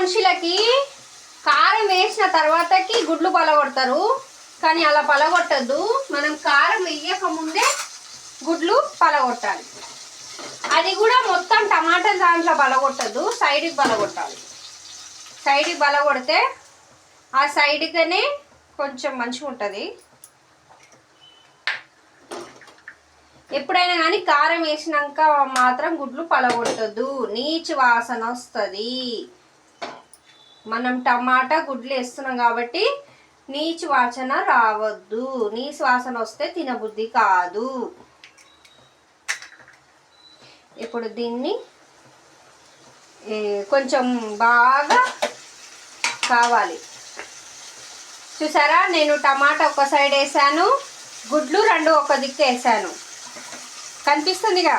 మనుషులకి కారం వేసిన తర్వాతకి గుడ్లు పలగొడతారు. కానీ అలా పలగొట్టద్దు. మనం కారం వేయక ముందే గుడ్లు పలగొట్టాలి. అది కూడా మొత్తం టమాటా దాంట్లో బలగొట్టద్దు సైడ్కి బలగొట్టాలి సైడ్కి బలగొడితే ఆ సైడ్గానే కొంచెం మంచిగా ఉంటుంది. ఎప్పుడైనా కానీ కారం వేసినాక మాత్రం గుడ్లు పలగొట్టద్దు. నీచు వాసన వస్తుంది. మనం టమాటా గుడ్లు వేస్తున్నాం కాబట్టి నీచు వాసన రావద్దు. నీచు వాసన వస్తే తినబుద్ధి కాదు. ఇప్పుడు దీన్ని కొంచెం బాగా కావాలి. చూసారా? నేను టమాటా ఒక సైడ్ వేసాను గుడ్లు రెండు ఒక దిక్కు వేసాను. కనిపిస్తుందిగా?